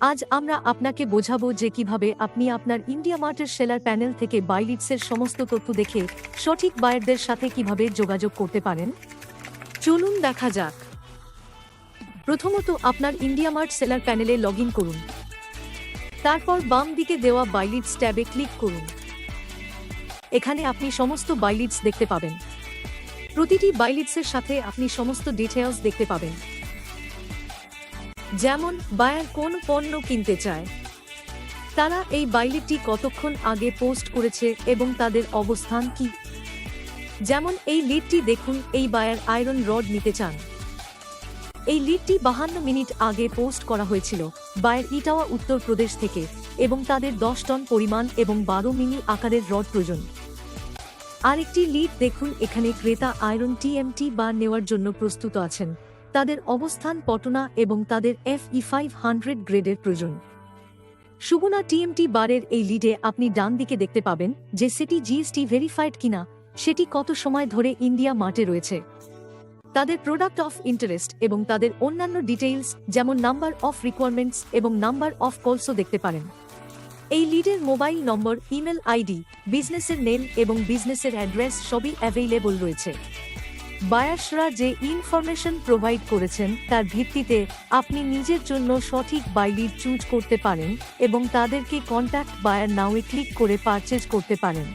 আজ আমরা আপনাকে বোঝাবো যে কীভাবে আপনি আপনার ইন্ডিয়া মার্টের সেলার প্যানেল থেকে বাইলিটসের সমস্ত তথ্য দেখে সঠিক বায়ারদের সাথে কীভাবে যোগাযোগ করতে পারেন। চলুন দেখা যাক। প্রথমত আপনার ইন্ডিয়া মার্ট সেলার প্যানেলে লগ করুন। তারপর বাম দিকে দেওয়া বাইলিটস ট্যাবে ক্লিক করুন। এখানে আপনি সমস্ত বাইলিটস দেখতে পাবেন। প্রতিটি বাইলিটসের সাথে আপনি সমস্ত ডিটেলস দেখতে পাবেন। যেমন বায়ার কোন পণ্য কিনতে চায়। তারা এই বাইলিটটি কতক্ষণ আগে পোস্ট করেছে এবং তাদের অবস্থান কি? যেমন এই লিডটি দেখুন, এই বায়ার আয়রন রড নিতে চান। এই লিডটি বাহান্ন মিনিট আগে পোস্ট করা হয়েছিল, বায়ার ইটাওয়া উত্তরপ্রদেশ থেকে, এবং তাদের দশ টন পরিমাণ এবং বারো মিনি আকারের রড প্রয়োজন। আরেকটি লিড দেখুন, এখানে ক্রেতা আয়রন টিএমটি বার নেওয়ার জন্য প্রস্তুত আছেন। তাদের অবস্থান পটনা এবং তাদের এফ ই ফাইভ হান্ড্রেড গ্রেডের প্রয়োজন। সুগুনা টিএমটি বারের এই লিডে আপনি ডান দিকে দেখতে পাবেন যে সেটি জিএসটি ভেরিফাইড কিনা, সেটি কত সময় ধরে ইন্ডিয়া মার্টে রয়েছে। তাদের প্রোডাক্ট অফ ইন্টারেস্ট এবং তাদের অন্যান্য ডিটেইলস যেমন নাম্বার অফ রিকোয়ারমেন্টস এবং নাম্বার অফ কলসও দেখতে পারেন। এই লিডের মোবাইল নম্বর ইমেল আইডি বিজনেসের নেম এবং বিজনেসের অ্যাড্রেস সবই অ্যাভেইলেবল রয়েছে। বায়াসরা যে ইনফরমেশন প্রোভাইড করেছেন, তার ভিত্তিতে আপনি নিজের জন্য সঠিক বাইলির চুজ করতে পারেন এবং তাদেরকে কন্ট্যাক্ট বায়ার নাওয়ে ক্লিক করে পারচেজ করতে পারেন।